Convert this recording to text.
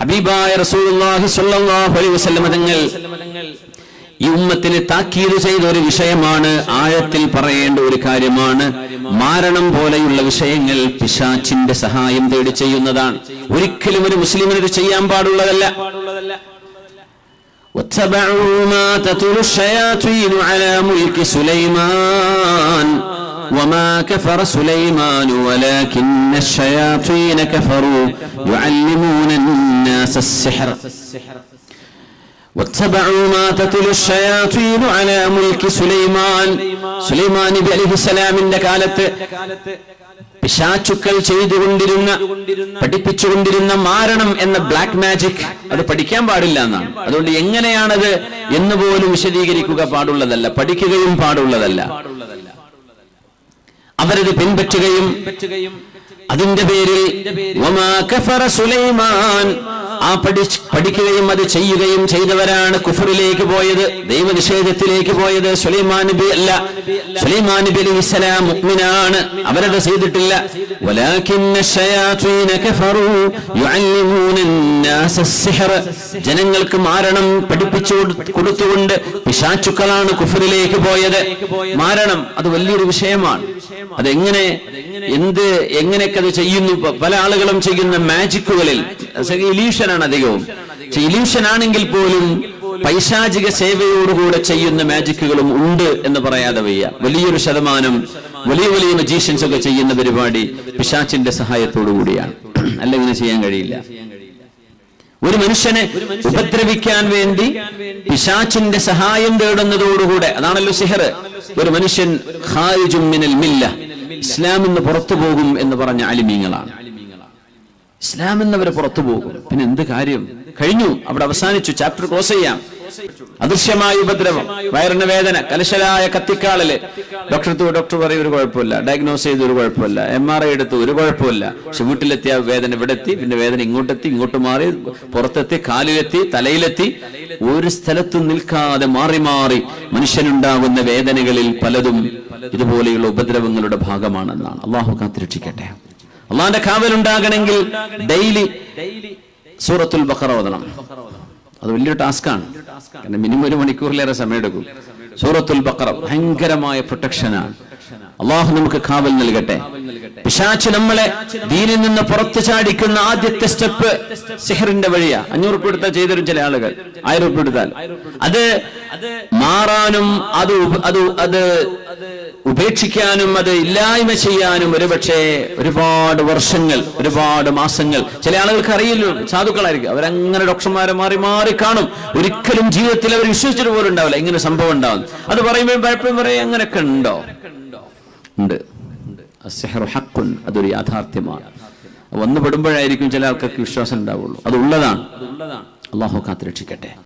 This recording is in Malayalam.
ഹബീബായ റസൂലുള്ളാഹി സ്വല്ലല്ലാഹു അലൈഹി വസല്ലം തങ്ങൾ ഈ ഉമ്മത്തിന് താക്കീത് ചെയ്ത ഒരു വിഷയമാണ് ആഴത്തിൽ പറയേണ്ട ഒരു കാര്യമാണ് മാരണം പോലെയുള്ള വിഷയങ്ങൾ പിശാച്ചിന്റെ സഹായം തേടി ചെയ്യുന്നതാണ് ഒരിക്കലും ഒരു മുസ്ലിമിന് ഇത് ചെയ്യാൻ പാടുള്ളതല്ല واتبعوا ما تتلو الشياطين على ملك سليمان وما كفر سليمان ولكن الشياطين كفروا يعلمون الناس السحر واتبعوا ما تتلو الشياطين على ملك سليمان സുലൈമാൻ നബി അലൈഹിസ്സലാമിന്റെ കാലത്ത് പിശാചുക്കൾ ചെയ്തുകൊണ്ടിരുന്ന പഠിപ്പിച്ചുകൊണ്ടിരുന്ന മാരണം എന്ന ബ്ലാക്ക് മാജിക് അത് പഠിക്കാൻ പാടില്ല എന്നാണ് അതുകൊണ്ട് എങ്ങനെയാണത് എന്ന് പോലും വിശദീകരിക്കുക പാടുള്ളതല്ല പഠിക്കുകയും പാടുള്ളതല്ല അവരത് പിൻപറ്റുകയും അതിന്റെ പേരിൽ സുലൈമാൻ. ആ പഠി പഠിക്കുകയും അത് ചെയ്യുകയും ചെയ്തവരാണ് കുഫറിലേക്ക് പോയത് ദൈവനിഷേധത്തിലേക്ക് പോയത്. സുലൈമാൻ നബി അല്ല. സുലൈമാൻ നബി അലി ഇസ്ലാം മുഗ്മിനാണ് അവരത് ചെയ്തിട്ടില്ല. ജനങ്ങൾക്ക് മാരണം പഠിപ്പിച്ചു കൊടുത്തുകൊണ്ട് പിശാച്ചുക്കളാണ് കുഫറിലേക്ക് പോയത്. മാരണം അത് വലിയൊരു വിഷയമാണ്. അതെങ്ങനെ എന്ത് എങ്ങനെയൊക്കെ അത് ചെയ്യുന്നു പല ആളുകളും ചെയ്യുന്ന മാജിക്കുകളിൽ. ഇലീഷനാണ് അധികവും. ഇലീഷൻ ആണെങ്കിൽ പോലും പൈശാചിക സേവയോടുകൂടെ ചെയ്യുന്ന മാജിക്കുകളും ഉണ്ട് എന്ന് പറയാതെ വയ്യ. വലിയൊരു ശതമാനം വലിയ വലിയ മജീഷ്യൻസ് ഒക്കെ ചെയ്യുന്ന പരിപാടി പിശാച്ചിന്റെ സഹായത്തോടു കൂടിയാണ് അല്ലെങ്കിൽ ചെയ്യാൻ കഴിയില്ല. ഒരു മനുഷ്യനെ ഉപദ്രവിക്കാൻ വേണ്ടി പിശാച്ചിന്റെ സഹായം തേടുന്നതോടുകൂടെ അതാണല്ലോ സിഹർ ഒരു മനുഷ്യൻ ഇസ്ലാം മില്ല ഇസ്ലാമിൽ നിന്ന് പുറത്തു പോകും എന്ന് പറഞ്ഞ അലിമീങ്ങളാണ്. ഇസ്ലാം എന്നവരെ പുറത്തു പോകും. പിന്നെ എന്ത് കാര്യം? കഴിഞ്ഞു. അവിടെ അവസാനിച്ചു. ചാപ്റ്റർ ക്ലോസ് ചെയ്യാം. അദൃശ്യമായ ഉപദ്രവം വയറിന് വേദന കലശലായ കത്തിക്കാളിൽ. ഡോക്ടർ ഡോക്ടർ പറയും ഒരു കുഴപ്പമില്ല. ഡയഗ്നോസ് ചെയ്ത് ഒരു കുഴപ്പമില്ല. എം ആർ ഐ എടുത്തു ഒരു കുഴപ്പമില്ല. പക്ഷെ വീട്ടിലെത്തിയ വേദന ഇവിടെ എത്തി പിന്നെ വേദന ഇങ്ങോട്ടെത്തി ഇങ്ങോട്ട് മാറി പുറത്തെത്തി കാലിലെത്തി തലയിലെത്തി. ഒരു സ്ഥലത്തും നിൽക്കാതെ മാറി മാറി മനുഷ്യനുണ്ടാകുന്ന വേദനകളിൽ പലതും ഇതുപോലെയുള്ള ഉപദ്രവങ്ങളുടെ ഭാഗമാണെന്നാണ്. അള്ളാഹു കാത്തിരക്ഷിക്കട്ടെ. അള്ളാഹിന്റെ കാവലുണ്ടാകണമെങ്കിൽ ഡെയിലി സൂറത്തുൽ ഓതണം. അത് വലിയൊരു ടാസ്ക്കാണ്. കാരണം മിനിമം ഒരു മണിക്കൂറിലേറെ സമയമെടുക്കും. സൂറത്തുൽ ബഖറ ഭയങ്കരമായ പ്രൊട്ടക്ഷനാണ് അള്ളാഹു നമുക്ക് കാവൽ നൽകട്ടെ. പിശാച്ച് നമ്മളെ ദീനിൽ നിന്ന് പുറത്തു ചാടിക്കുന്ന ആദ്യത്തെ സ്റ്റെപ്പ് സിഹറിന്റെ വഴിയാ. അഞ്ഞൂറ് രൂപ എടുത്താൽ ചെയ്തരും ചില ആളുകൾ. ആയിരം രൂപ എടുത്താൽ. അത് മാറാനും അത് അത് അത് ഉപേക്ഷിക്കാനും അത് ഇല്ലായ്മ ചെയ്യാനും ഒരുപക്ഷെ ഒരുപാട് വർഷങ്ങൾ ഒരുപാട് മാസങ്ങൾ. ചില ആളുകൾക്ക് അറിയില്ലോ സാധുക്കളായിരിക്കും. അവരങ്ങനെ ഡോക്ടർമാരെ മാറി മാറി കാണും. ഒരിക്കലും ജീവിതത്തിൽ അവർ വിശ്വസിച്ചിട്ട് പോലും ഉണ്ടാവില്ല. ഇങ്ങനെ സംഭവം ഉണ്ടാവും. അത് പറയുമ്പോൾ പലപ്പോഴും പറയും അങ്ങനെയൊക്കെ ഉണ്ടോ? ഉണ്ട്. അസ്സഹറു ഹക്കുൻ അതൊരു യാഥാർത്ഥ്യമാണ്. വന്നു പെടുമ്പോഴായിരിക്കും ചില ആൾക്കാർക്ക് വിശ്വാസം ഉണ്ടാവുള്ളൂ. അത് ഉള്ളതാണ്. അള്ളാഹു കാത്തിരക്ഷിക്കട്ടെ.